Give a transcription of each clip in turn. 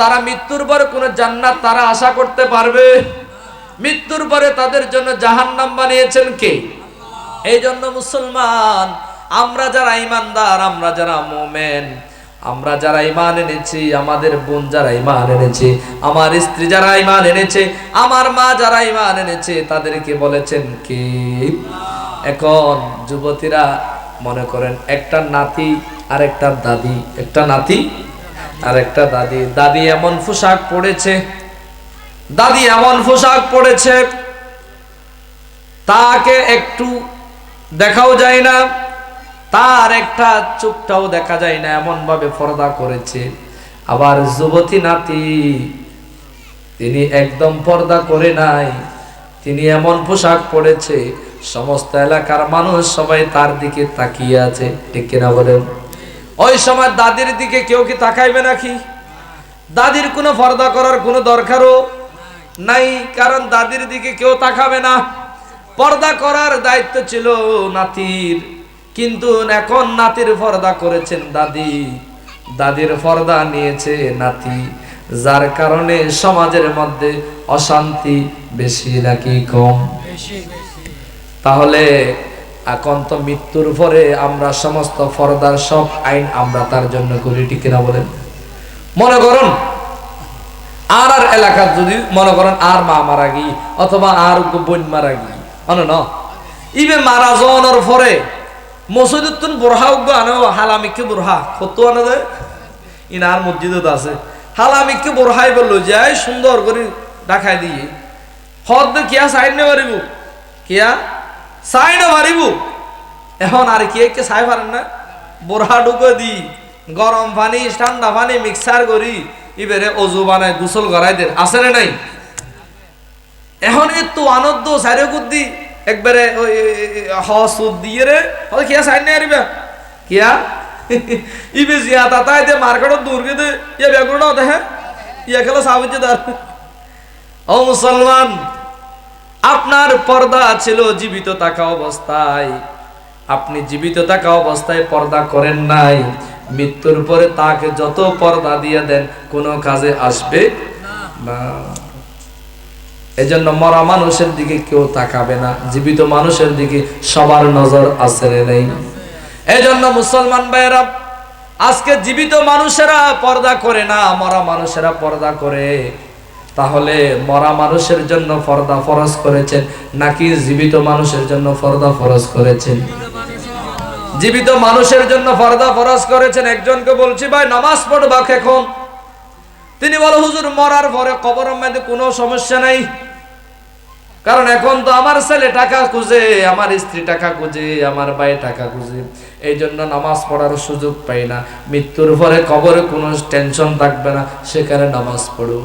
তারা মৃত্যুর পরে কোনো জান্নাত তারা আশা করতে পারবে? মৃত্যুর পরে তাদের জন্য জাহান্নাম বানিয়েছেন কে? এই জন্য মুসলমান, আমরা যারা ইমানদার আমরা যারা মোমেন, আমরা যারা ইমান এনেছি, আমাদের বোন যারা ইমান এনেছে, আমার স্ত্রী যারা ইমান এনেছে, আমার মা যারা ইমান এনেছে, তাদেরকে বলেছেন কে? এখন যুবতীরা মনে করেন, একটা নাতি আর একটা দাদি, একটা নাতি আর একটা দাদি। দাদি এমন পোশাক পড়েছে দাদি এমন পোশাক পড়েছে তাকে একটু দেখাও যায় না, তার একটা চোখটাও দেখা যায় না এমন ভাবে পর্দা করেছে। আবার যুবতী নাতি, তিনি একদম পর্দা করে নাই, তিনি এমন পোশাক পরেছে, সমস্ত এলাকার মানুষ সবাই তার দিকে তাকিয়ে আছে, ঠিক কিনা বলেন? ওই সময় দাদির দিকে কেউ কি তাকাইবে নাকি? দাদির কোনো পর্দা করার কোনো দরকারও নাই কারণ দাদির দিকে কেউ তাকাবে না। পর্দা করার দায়িত্ব ছিল নাতির কিন্তু এখন নাতির পর্দা করেছেন দাদি। দাদির পর্দা নিয়েছে নাতি যার কারণে সমাজের মধ্যে অশান্তি বেশি নাকি কম? তাহলে এখন তো মৃত্যুর পরে আমরা সমস্ত ফরদার সব আইন আমরা তার জন্য করি, ঠিক কিনা বলেন? মনে করুন, আর আর এলাকার যদি মনে করেন আর মা মারা গি অথবা আর বোন মারা গি অন ন? ইবে মারা যাওয়ানোর পরে মসজিদুত্তুন বুরহা আনো হালামিকে বুরহা, কত আনো দেয় ইনার মসজিদত আছে। হালামিকে বুরহাই বলল যাই সুন্দর করে দেখাই দিয়ে। হদ কিয়া সাইড নে পারিব কিয়া সাইড পারিব এখন আর কে কে সাই পারেন না। বুরহা ঢুকে দি, গরম পানি, ঠান্ডা পানি, মিক্সার করি ইবেরে অজু বানায় গোসল করাই দেন। আছে না নাই? এখন এত আনন্দ, সাইরে কুদ্দি একবারে ওই হসুদ দিয়ে রে হয়তো কিয়া সাইড নিয়ে আরিবা? কিয়া ইবে জিয়া তাতাই দে মার্কেটত দূর কে দে, ইয়া না দেখে ইয়া খেলো সাবিজ দার। ও মুসলমান আপনার পর্দা ছিল জীবিত থাকা অবস্থায়। আপনি জীবিত থাকা অবস্থায় পর্দা করেন নাই। মৃত্যুর পরে তাকে যত পর্দা দিয়ে দেন, কোনো কাজে আসবে এজন্য মরা মানুষের দিকে কেউ তাকাবে না, জীবিত মানুষের দিকে সবার নজর আছে নেই। এজন্য মুসলমান ভাইয়েরা, আজকে জীবিত মানুষেরা পর্দা করে না, মরা মানুষেরা পর্দা করে। তাহলে মরা মানুষের জন্য ফর্দা ফরজ করেছেন, নাকি জীবিত মানুষের জন্য পর্দা ফরজ করেছেন? জীবিত মানুষের জন্য ফর্দা ফরজ করেছেন, একজনকে বলছি, ভাই, নামাজ পড়বা এখন তিনি বলে, হুজুর, মরার পরে কবর মধ্যে কোনো সমস্যা নাই। কারণ এখন তো আমার ছেলে টাকা খুঁজে, আমার স্ত্রী টাকা খুঁজে, আমার ভাই টাকা খুঁজে। এই জন্য নামাজ পড়ার সুযোগ পাই না। মৃত্যুর পরে কবরে কোনো টেনশন থাকবে না, সেখানে নামাজ পড়ব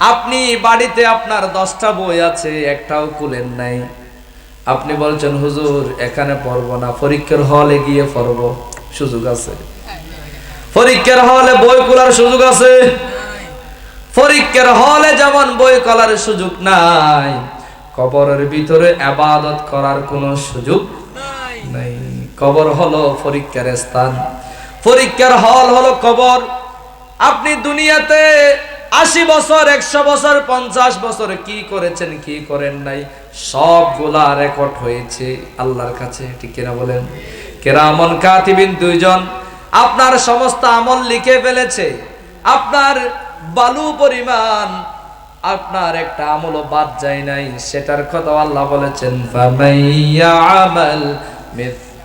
আপনি বাড়িতে আপনার দশটা বই আছে, একটাও কুলেন নাই। আপনি বলছেন, হুজুর, এখানে পড়ব না পরীক্ষার হলে গিয়ে পড়ব। সুযোগ আছে। পরীক্ষার হলে বই খোলার সুযোগ আছে। পরীক্ষার হলে যেমন বই খোলার সুযোগ নাই, কবরের ভিতরে আবাদত করার কোনো সুযোগ নাই। কবর হলো পরীক্ষার স্থান। পরীক্ষার হল হলো কবর। আপনি দুনিয়াতে আশি বছর, একশো বছর, পঞ্চাশ বছর কি করেছেন, কি করেন নাই, সবগুলা রেকর্ড হয়েছে আল্লাহর কাছে, ঠিক কিনা বলেন? কেরামন কাতিবিন দুইজন, আপনার সমস্ত আমল লিখে ফেলেছে, আপনার বালু পরিমাণ, আপনার একটা আমলও বাদ যায় নাই, সেটার কথা আল্লাহ বলেছেন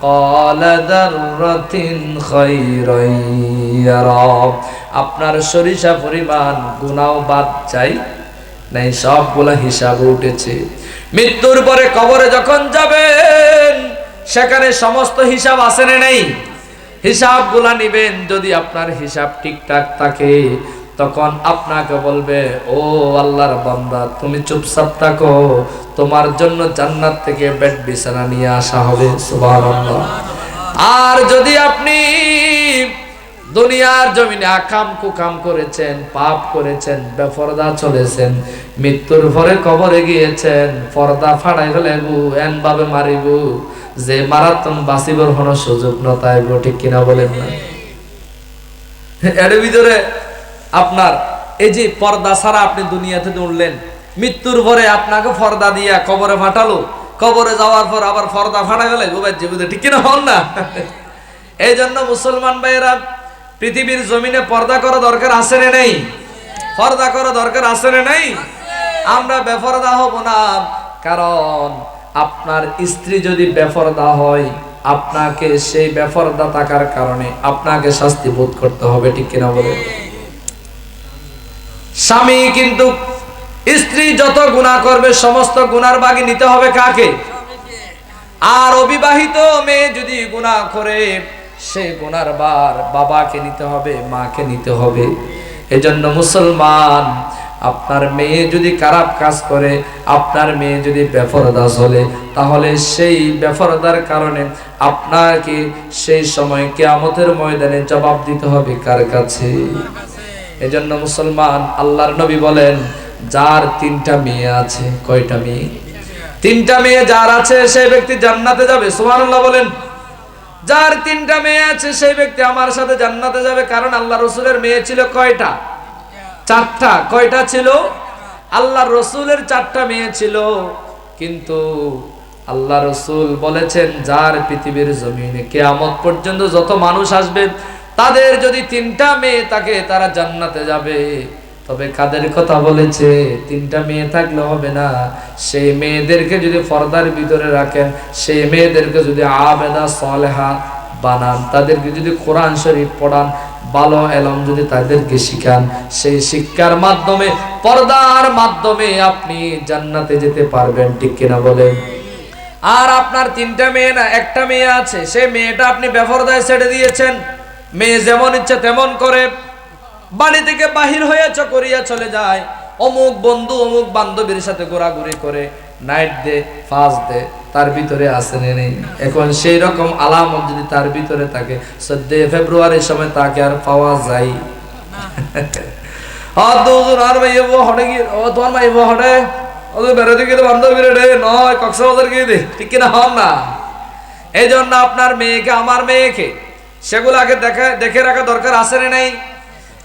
মিথকাল দাররাতিন খায়রান ইয়ারা আপনার সরিষা পরিমাণ গুনাও বাদ চাই। নাই, সবগুলা হিসাব উঠেছে। মৃত্যুর পরে কবরে যখন যাবেন, সেখানে সমস্ত হিসাব আছে না নেই? হিসাবগুলা নিবেন যদি আপনার হিসাব ঠিকঠাক থাকে। তখন আপনাকে বলবে, ও আল্লাহর বান্দা, তুমি চুপচাপ থাকো। তোমার জন্য জান্নাত থেকে বেড বিছানা নিয়ে আসা হবে। সুবহানাল্লাহ। আর যদি আপনি দুনিয়ার জমিনে আকাম কুকাম করেছেন, পাপ করেছেন, বেফরদা চলেছেন, মৃত্যুর পরে কবরে গিয়েছেন, পর্দা ফাড়াই ফেলে গু এন ভাবে মারিব, যে মারাত্মক বাঁচিবর কোনো সুযোগ নতাইব ঠিক কিনা বলেন না। এর ভিতরে আপনার, এই যে পর্দা ছাড়া আপনি দুনিয়াতে উঠলেন মৃত্যুর পরে আপনাকে পর্দা দিয়া কবরে ফাটালো, কবরে যাওয়ার পর আবার পর্দা ফাটা গেলে গোবের ঠিক কিনা হন না? এই জন্য মুসলমান ভাইয়েরা, পৃথিবীর জমিনে পর্দা করা দরকার আছে না নেই? পর্দা করা দরকার আছে না নেই? আমরা বেপরদা হব না, কারণ আপনার স্ত্রী যদি বেপরদা হয়, আপনাকে সেই বেপরদা থাকার কারণে আপনাকে শাস্তি বোধ করতে হবে, ঠিক কিনা বলে স্বামী কিন্তু স্ত্রী যত গুণা করবে, সমস্ত গুনার বাগি নিতে হবে কাকে? আর অবিবাহিত মেয়ে যদি গুনাহ করে, সে গুনার বার বাবাকে নিতে হবে, মাকে নিতে হবে। এজন্য মুসলমান, আপনার মেয়ে যদি খারাপ কাজ করে, আপনার মেয়ে যদি বেফরদা চলে তাহলে সেই বেফরদার কারণে আপনাকে সেই সময় কেয়ামতের ময়দানে জবাব দিতে হবে কার কাছে? এজন্য মুসলমান আল্লাহর নবী বলেন, যার তিনটা মেয়ে আছে, কয়টা মেয়ে? তিনটা মেয়ে যার আছে, সেই ব্যক্তি জান্নাতে যাবে। সুবহানাল্লাহ বলেন, যার তিনটা মেয়ে আছে, সেই ব্যক্তি আমার সাথে জান্নাতে যাবে, কারণ আল্লাহ রসুলের মেয়ে ছিল কয়টা? চারটা। কয়টা ছিল? আল্লাহ রসুলের চারটা মেয়ে ছিল। কিন্তু আল্লাহ রসুল বলেছেন, যার পৃথিবীর জমিনে কেয়ামত পর্যন্ত যত মানুষ আসবে তাদের যদি তিনটা মেয়ে থাকে, তারা জান্নাতে যাবে। তবে কাদের কথা বলেছে? তিনটা মেয়ে থাকলে হবে না। সেই মেয়েদেরকে যদি পর্দার ভিতরে রাখেন, সেই মেয়েদেরকে যদি আবেদা সলেহা বানান, তাদেরকে যদি কোরআন শরীফ পড়ান, ভালো এলম যদি তাদেরকে শিখান, সেই শিক্ষার মাধ্যমে, পর্দার মাধ্যমে আপনি জান্নাতে যেতে পারবেন, ঠিক কিনা বলেন? আর আপনার তিনটা মেয়ে না, একটা মেয়ে আছে, সেই মেয়েটা আপনি বেফরদায় ছেড়ে দিয়েছেন। মেয়ে যেমন ইচ্ছে তেমন করে, বাড়ি থেকে বাহির হয়ে চকরিয়া চলে যায়। অমুক বন্ধু অমুক বান্ধবীর সাথে ঘোরাঘুরি করে নাইট দে ফার্স্ট দে, তার ভিতরে আসে নেই। এখন সেই রকম আলামত যদি তার ভিতরে থাকে চোদ্দ ফেব্রুয়ারির সময় তাকে আর পাওয়া যায়। দুজন দে ঠিক না? আপনার মেয়েকে, আমার মেয়েকে সেগুলো আগে দেখে দেখে রাখা দরকার আছে না নাই?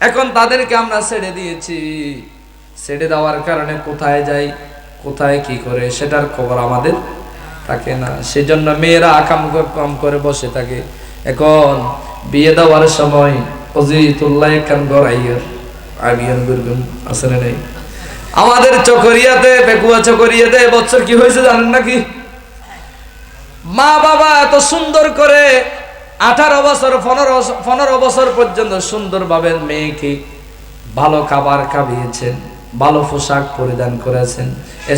এখন তাদেরকে আমরা ছেড়ে দিয়েছি। ছেড়ে দেওয়ার কারণে কোথায় যাই, কোথায় কি করে, সেটার খবর আমাদের থাকে না। সেজন্য মেয়েরা আকাম কম করে বসে থাকে। এখন বিয়ে দেওয়ার সময় আছে না নেই? আমাদের চকরিয়াতে, বেকুয়া চকরিয়াতে কি হয়েছে জানেন নাকি? মা বাবা এত সুন্দর করে আঠারো বছর, পনেরো পনেরো বছর পর্যন্ত সুন্দরভাবে মেয়েকে ভালো খাবার খাবিয়েছেন ভালো পোশাক পরিধান করেছেন,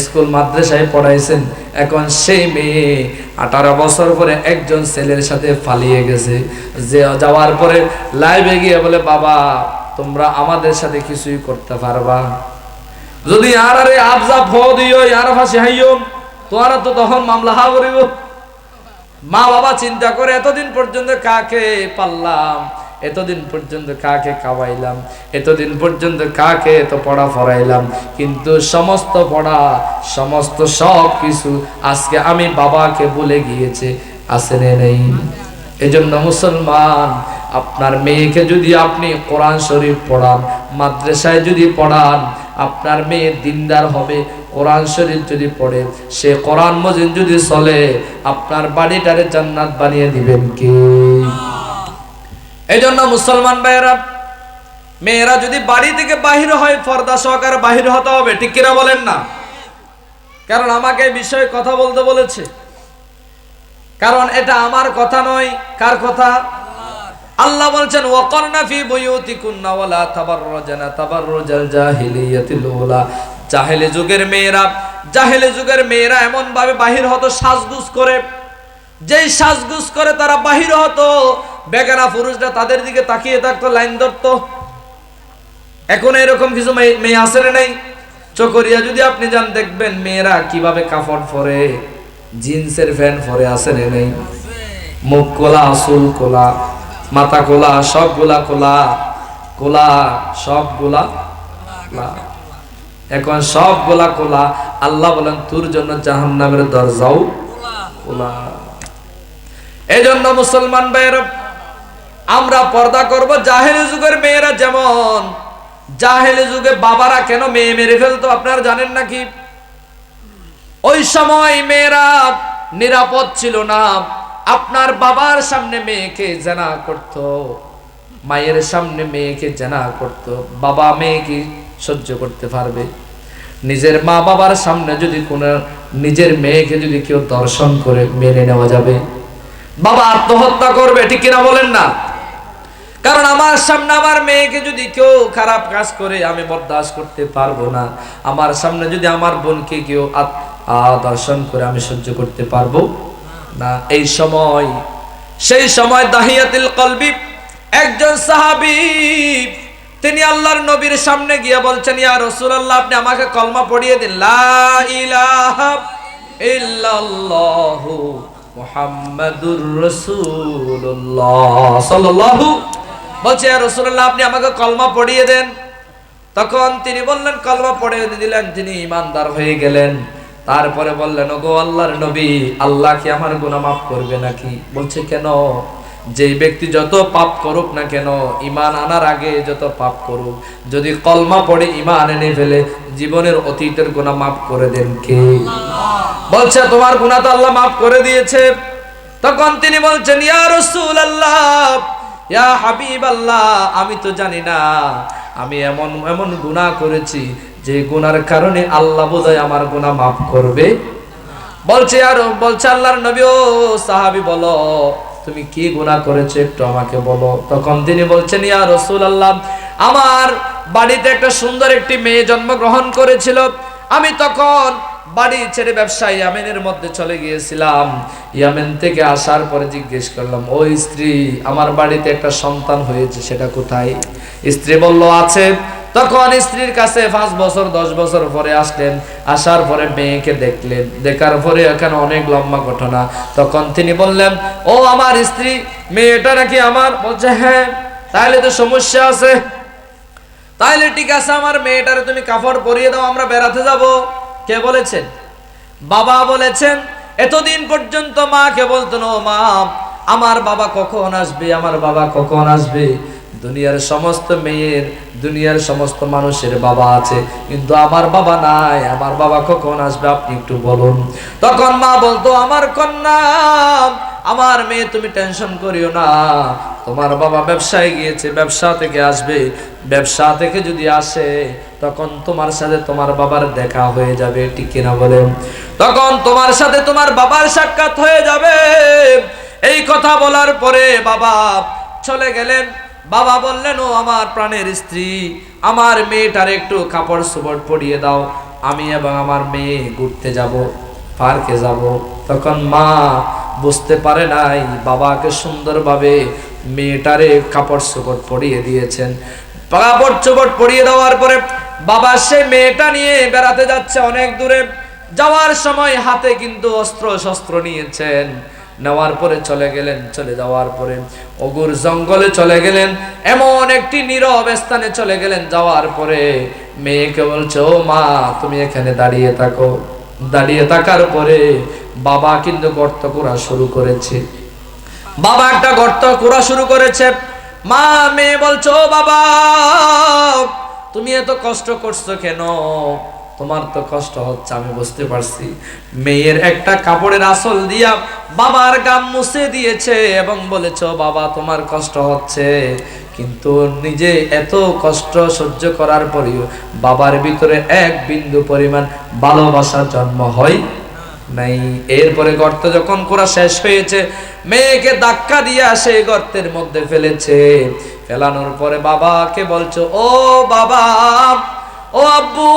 স্কুল মাদ্রাসায় পড়াইছেন। এখন সেই মেয়ে আঠারো বছর পরে একজন ছেলের সাথে পালিয়ে গেছে। যে যাওয়ার পরে লাইভে গিয়ে বলে, বাবা, তোমরা আমাদের সাথে কিছুই করতে পারবা যদি আর আরে আবজা ফ দিও আর ফাঁসি হাইও তোমারা তো তখন মামলা হা করিব। মা বাবা চিন্তা করে, এতদিন পর্যন্ত কাকে পাল্লাম? এতদিন পর্যন্ত কাকে খাওয়াইলাম? এতদিন পর্যন্ত কাকে এত পড়া পড়াইলাম কিন্তু সমস্ত পড়া, সমস্ত সব কিছু আজকে আমি বাবাকে ভুলে গিয়েছে আসেনে নেই? এজন্য মুসলমান, আপনার মেয়েকে যদি আপনি কোরআন শরীফ পড়ান, মাদ্রাসায় যদি পড়ান, আপনার মেয়ে দিনদার হবে কোরআন শরীফ যদি পড়ে, সে কোরআন মজিদ যদি চলে, আপনার বাড়িটারে জান্নাত বানিয়ে দিবেন কি? এই জন্য মুসলমান ভাইয়েরা, মেয়েরা যদি বাড়ি থেকে বাহির হয় ফর্দা সহকারে বাহির হতে হবে, ঠিক কিনা বলেন না? কারণ আমাকে এই বিষয়ে কথা বলতে বলেছে। কারণ এটা আমার কথা নয়, কার কথা? আল্লাহ বলছেন ওয়াকরনা ফি বুয়ুতিকুন্না ওয়ালা তাবাররাজানা, তাবাররুজাল জাহিলিয়াতিল উলা। জাহেলে যুগের মেয়েরা, জাহেলে যুগের মেয়েরা এমন ভাবে বাহির হতো, সাজগুজ করে। যেই সাজগুজ করে তারা বাহির হতো, বেগানা পুরুষরা তাদের দিকে তাকিয়ে থাকতো, লাইন ধরতো। এখন এরকম কিছু মেয়ে না নাই? চকরিয়া, যদি আপনি যান, দেখবেন মেয়েরা কীভাবে কাপড় পরে, জিন্সের প্যান্ট পরে না নেই? মুখ কোলা আসুল কোলা মাথা কোলা সবগুলা কোলা কোলা সবগুলা এখন সবগুলা কোলা, আল্লাহ বলেন, তোর জন্য জাহান্নামের দরজাও কোলা এই জন্য মুসলমান ভাইয়ের, আমরা পর্দা করব জাহেলি যুগের মেয়েরা যেমন। জাহেলি যুগে বাবারা কেন মেয়ে মেরে ফেলতো, আপনারা জানেন নাকি? ওই সময় মেয়েরা নিরাপদ ছিল না। আপনার বাবার সামনে মেয়েকে জানা করত, মায়ের সামনে মেয়েকে জানা করত। বাবা মেয়েকে সহ্য করতে পারবে। নিজের মা বাবার সামনে যদি কোনো নিজের মেয়েকে যদি কেউ দর্শন করে, মেনে নেওয়া যাবে। বাবা আত্মহত্যা করবে, ঠিক কিনা বলেন না? কারণ আমার সামনে আমার মেয়েকে যদি কেউ খারাপ কাজ করে, আমি বরদাস্ত করতে পারব না। আমার সামনে যদি আমার বোনকে কেউ দর্শন করে, আমি সহ্য করতে পারব না। এই সময়, সেই সময় দাহিয়াতিল কলবি একজন সাহাবী তিনি আল্লাহর নবীর সামনে গিয়ে বলছেন, ইয়া রাসূলুল্লাহ, আপনি আমাকে কলমা পড়িয়ে দিন। বলছে রাসূলুল্লাহ, আপনি আমাকে কলমা পড়িয়ে দেন। তখন তিনি বললেন, কলমা পড়িয়ে দিলেন, তিনি ইমানদার হয়ে গেলেন। তারপরে বললেন, ওগো আল্লাহর নবী, আল্লাহ কি আমার গুনাহ মাফ করবে নাকি? বলছে, কেন? যে ব্যক্তি যত পাপ করুক না কেন ইমান আনার আগে যত পাপ করুক, যদি কলমা পড়ে ইমান এনে ফেলে, জীবনের অতীতের গুনাহ মাফ করে দেন কে? বলছে, তোমার গুণা তো আল্লাহ মাফ করে দিয়েছে। তখন তিনি বলছেন রাসূলুল্লাহ, ইয়া আল্লাহ আমি তো জানি না, আমি এমন এমন গুনাহ করেছি, যে গুনার কারণে আল্লাহ বোধহয় আমার গুণা মাফ করবে। বলছে, আর বলছে আল্লাহর নবী, ও সাহাবী, বলো তুমি কি গুনাহ করেছ একটু আমাকে বলো। তখন তিনি বলছেন, ইয়া রাসূলুল্লাহ, আমার বাড়িতে একটা সুন্দর একটি মেয়ে জন্মগ্রহণ করেছিল। আমি তখন বাড়ি ছেড়ে ব্যবসা ইয়ামেনের মধ্যে চলে গিয়েছিলাম। ইয়ামেন থেকে আসার পরে জিজ্ঞেস করলাম ওই স্ত্রী, আমার বাড়িতে একটা সন্তান হয়েছে, সেটা কোথায়? স্ত্রী বলল, আছে। তখন স্ত্রীর কাছে পাঁচ বছর, দশ বছর পরে আসলেন। আসার পরে মেয়েকে দেখলেন। দেখার পরে এখানে অনেক লম্বা ঘটনা। তখন তিনি বললেন, ও আমার স্ত্রী, মেয়েটা নাকি আমার? বলছে হ্যাঁ তাহলে তো সমস্যা আছে। তাইলে ঠিক আছে, আমার মেয়েটারে তুমি কাপড় পরিয়ে দাও, আমরা বেড়াতে যাব। কে বলেছেন? বাবা বলেছেন, এতদিন পর্যন্ত মাকে বলতেন ও মা, আমার বাবা কখন আসবে, আমার বাবা কখন আসবে? দুনিয়ার সমস্ত মেয়ের, দুনিয়ার সমস্ত মানুষের বাবা আছে। কিন্তু আমার বাবা নাই, আমার বাবা কখন আসবে আপনি একটু বলুন। তখন মা বলতো, আমার কন্যা, আমার মেয়ে তুমি টেনশন করিও না। তোমার বাবা ব্যবসায় গিয়েছে, ব্যবসা থেকে আসবে। ব্যবসা থেকে যদি আসে, তখন তোমার সাথে তোমার বাবার দেখা হয়ে যাবে, ঠিক কিনা বলেন? তখন তোমার সাথে তোমার বাবার সাক্ষাৎ হয়ে যাবে। এই কথা বলার পরে বাবা চলে গেলেন। বাবা বললেন, ও আমার প্রাণের স্ত্রী, আমার মেয়েটার একটু কাপড় সুপড় পরিয়ে দাও, আমি এবং আমার মেয়ে ঘুরতে যাব, পার্কে যাব। তখন মা বুঝতে পারে নাই, বাবাকে সুন্দরভাবে মেয়েটারে কাপড় চোপড় পরিয়ে দিয়েছেন। কাপড় চোপড় পরিয়ে দেওয়ার পরে বাবা সে মেয়েটা নিয়ে বেড়াতে যাচ্ছে অনেক দূরে। যাওয়ার সময় হাতে কিন্তু অস্ত্র শস্ত্র নিয়েছেন। নেওয়ার পরে চলে গেলেন, চলে যাওয়ার পরে অগুর জঙ্গলে চলে গেলেন, এমন একটি নীরব স্থানে চলে গেলেন, যাওয়ার পরে মেয়েকে বলছে, ও মা, তুমি এখানে দাঁড়িয়ে থাকো। দাঁড়িয়ে থাকার পরে বাবা কিন্তু গর্ত করা শুরু করেছে। বাবা একটা গর্ত করা শুরু করেছে। মা, মেয়ে বলছো বাবা, তুমি এত কষ্ট করছ কেন? তোমার তো কষ্ট হচ্ছে, আমি বুঝতে পারছি। মেয়ের একটা কাপড়ের আসল দিয়া বাবার গাম মুছে দিয়েছে এবং বলেছ, বাবা, তোমার কষ্ট হচ্ছে। কিন্তু নিজে এত কষ্ট সহ্য করার পরেও বাবার ভিতরে এক বিন্দু পরিমাণ ভালোবাসার জন্ম হয় নাই। এরপরে গর্ত যখন করা শেষ হয়েছে, মেয়েকে ধাক্কা দিয়ে সেই গর্তের মধ্যে ফেলেছে। ফেলানোর পরে বাবাকে বলছো, ও বাবা ও আব্বু,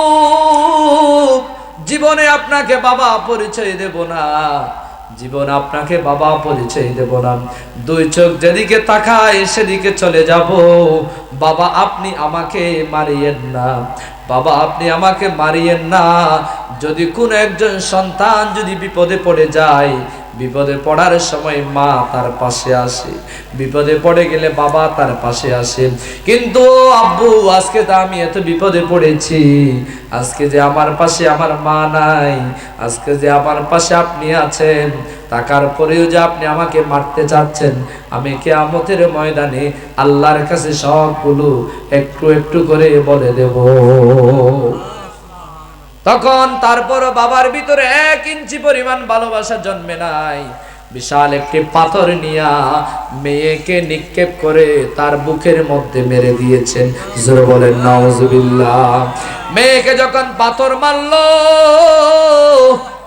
জীবনে আপনাকে বাবা পরিচয় দেব না। জীবন আপনাকে বাবা পরিচয় দেব না। দুই চোখ যেদিকে তাকায় সেদিকে চলে যাব। বাবা, আপনি আমাকে মারিয়েন না। বাবা, আপনি আমাকে মারিয়েন না। যদি কোনো একজন সন্তান যদি বিপদে পড়ে যায়, বিপদে পড়ার সময় মা তার পাশে আসে। বিপদে পড়ে গেলে বাবা তার পাশে আসে। কিন্তু আব্বু, আজকে তো আমি এত বিপদে পড়েছি। আজকে যে আমার পাশে আমার মা নাই, আজকে যে আমার পাশে আপনি আছেন টাকার পরেও যে আপনি আমাকে মারতে চাচ্ছেন, আমি কে কেয়ামতের ময়দানে আল্লাহর কাছে সবগুলো একটু একটু করে বলে দেব। তখন তারপর বাবার ভিতরে এক ইঞ্চি পরিমাণ ভালোবাসা জন্মে নাই। বিশাল একটি পাথর নিয়া মেয়েকে নিক্ষেপ করে তার বুকের মধ্যে মেরে দিয়েছেন। জোরে বলেন, নাউজুবিল্লাহ। মেয়েকে যখন পাথর মারলো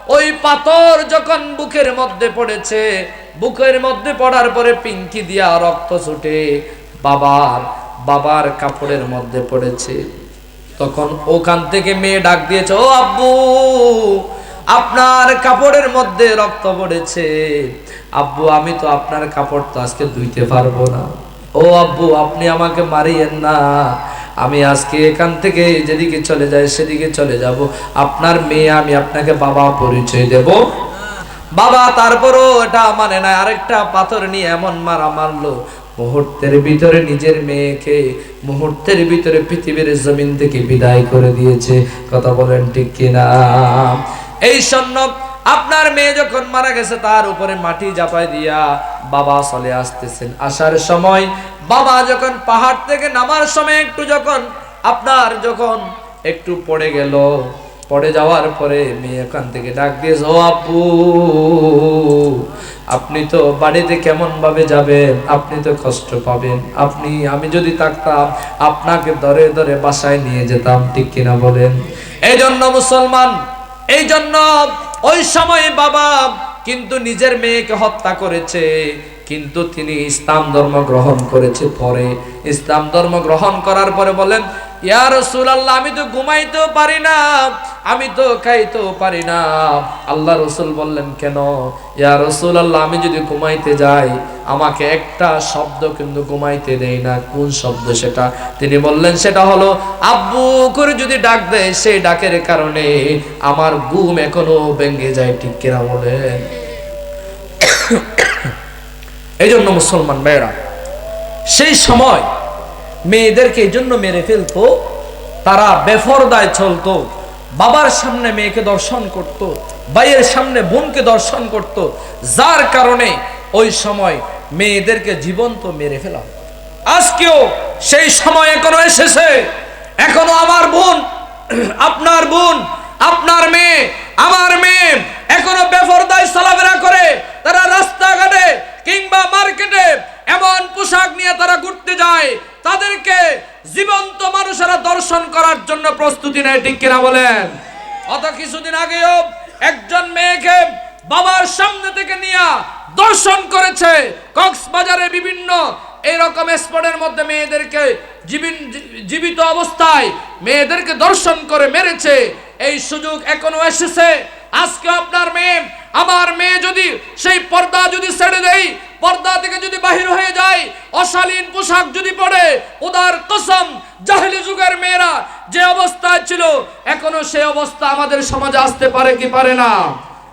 ওই পাথর যখন বুকের মধ্যে পড়েছে, বুকের মধ্যে পড়ার পরে পিঙ্কি দিয়া রক্ত ছুটে বাবার বাবার কাপড়ের মধ্যে পড়েছে। তখন ওখান থেকে মেয়ে ডাক দিয়েছে, ও আব্বু, আপনার কাপড়ের মধ্যে রক্ত পড়েছে। আব্বু, আমি তো আপনার কাপড় তো আজকে ধুইতে পারব না। ও আব্বু, আপনি আমাকে মারিয়েন না। আমি আজকে এখান থেকে যেদিকে চলে যাই, সেদিকে চলে যাব। আপনার মেয়ে, আমি আপনাকে বাবা পরিচয় দেব। বাবা, তারপরও এটা মানে না, আরেকটা পাথর নিয়ে এমন মারা মারলো। মুহূর্তের ভিতরে নিজের মেয়েকে, মুহূর্তের ভিতরে পৃথিবীর জমিন থেকে বিদায় করে দিয়েছে। কথা বলেন ঠিক কিনা? এই সৈন্য আপনার মেয়ে যখন মারা গেছে, তার উপরে মাটি জাপাই দিয়া বাবা চলে আসতেছেন। আসার সময় বাবা যখন পাহাড় থেকে নামার সময় একটু যখন আপনার যখন একটু পড়ে গেল, পড়ে যাওয়ার পরে মেয়ে এখান থেকে ডাক দিয়ে ও আপু আপনি তো বাড়িতে কেমন ভাবে যাবেন? আপনি তো কষ্ট পাবেন। আপনি, আমি যদি থাকতাম, আপনাকে ধরে ধরে বাসায় নিয়ে যেতাম, ঠিক কিনা বলেন? এই জন্য মুসলমান এই জন্য ওই সময় বাবা কিন্তু নিজের মেয়েকে হত্যা করেছে, কিন্তু তিনি ইসলাম ধর্ম গ্রহণ করেছে পরে। ইসলাম ধর্ম গ্রহণ করার পরে বলেন ইয়া রাসূলুল্লাহ, আমি তো ঘুমাইতেও পারি না, আমি তো খাইতেও পারি না। আল্লাহ রসুল বললেন, কেন? ইয়া রাসূলুল্লাহ, আমি যদি ঘুমাইতে যাই, আমাকে একটা শব্দ কিন্তু ঘুমাইতে দেয় না। কোন শব্দ সেটা? তিনি বললেন, সেটা হলো, আব্বু, করে যদি ডাক দেয়, সেই ডাকের কারণে আমার ঘুম এখনও ভেঙে যায়, ঠিক কিনা বলেন? এই জন্য মুসলমান মেয়েরা সেই সময় মেয়েদেরকে এই জন্য মেরে ফেলতো, তারা বেফরদায় চলতো, বাবার সামনে মেয়েকে দর্শন করত, ভাইয়ের সামনে বোনকে দর্শন করত, যার কারণে ওই সময় মেয়েদেরকে জীবন্ত মেরে ফেলা। আজকেও সেই সময় এখনও এসেছে, এখনও আমার বোন, আপনার বোন, আপনার মেয়ে, আমার মেয়ে এখনও বেফরদায় চলাফেরা করে, তারা রাস্তাঘাটে কিংবা মার্কেটে এমন পোশাক নিয়ে তারা ঘুরতে যায় তাদেরকে জীবন্ত মানুষেরা দর্শন করার জন্য প্রস্তুতি নেয়, ঠিক কিনা বলেন? অত কিছুদিন আগেও একজন মেয়েকে বাবার সামনে থেকে নিয়ে দর্শন করেছে। কক্সবাজারে বিভিন্ন এইরকম স্পটের মধ্যে মেয়েদেরকে জীবিত অবস্থায় মেয়েদেরকে দর্শন করে মেরেছে। এই সুযোগ এখনও এসেছে। আজকে আপনার মেয়ে, আমার মেয়ে যদি সেই পর্দা যদি ছেড়ে দেয়, পর্দা থেকে যদি বাহির হয়ে যায় অশালীন পোশাক যদি পড়ে উদার কসম, জাহেলি যুগের মেয়েরা যে অবস্থায় ছিল, এখনও সেই অবস্থা আমাদের সমাজে আসতে পারে কি পারে না।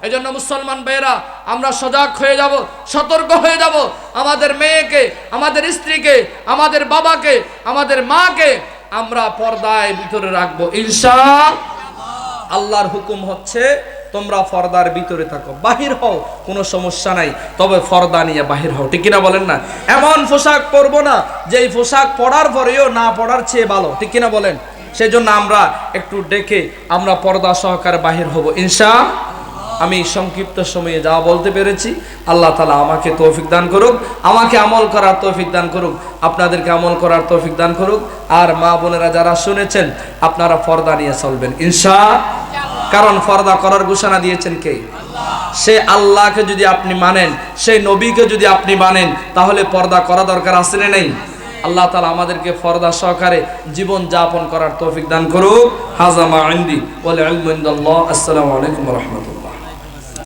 এই জন্য মুসলমান ভাইয়েরা, আমরা সজাগ হয়ে যাব, সতর্ক হয়ে যাব। আমাদের মেয়েকে, আমাদের স্ত্রীকে, আমাদের বাবাকে, আমাদের মাকে আমরা পর্দায় ভিতরে রাখব। ইনশা আল্লাহর হুকুম হচ্ছে তোমরা ফর্দার ভিতরে থাকো, বাহির হও, কোনো সমস্যা নাই। তবে ফর্দা নিয়ে বাহির হও, ঠিক কিনা বলেন না? এমন পোশাক পরবো না যে এই পোশাক পরার পরেও না পড়ার চেয়ে ভালো, ঠিক কিনা বলেন? সেই জন্য আমরা একটু ডেকে আমরা পর্দা সহকারে বাহির হব। ইনশা আমি সংক্ষিপ্ত সময়ে যা বলতে পেরেছি, আল্লাহ তালা আমাকে তৌফিক দান করুক, আমাকে আমল করার তৌফিক দান করুক, আপনাদেরকে আমল করার তৌফিক দান করুক, আর মা বোনেরা যারা শুনেছেন, আপনারা ফর্দা নিয়ে চলবেন। ইনশা কারণ ফর্দা করার ঘোষণা দিয়েছেন কে? সে আল্লাহকে যদি আপনি মানেন, সেই নবীকে যদি আপনি মানেন, তাহলে পর্দা করা দরকার আছে না নেই? আল্লাহ তালা আমাদেরকে ফর্দা সহকারে জীবন যাপন করার তৌফিক দান করুক। হাজামা আন্দি বলে আসসালামু আলাইকুম রহমতুল্লাহ।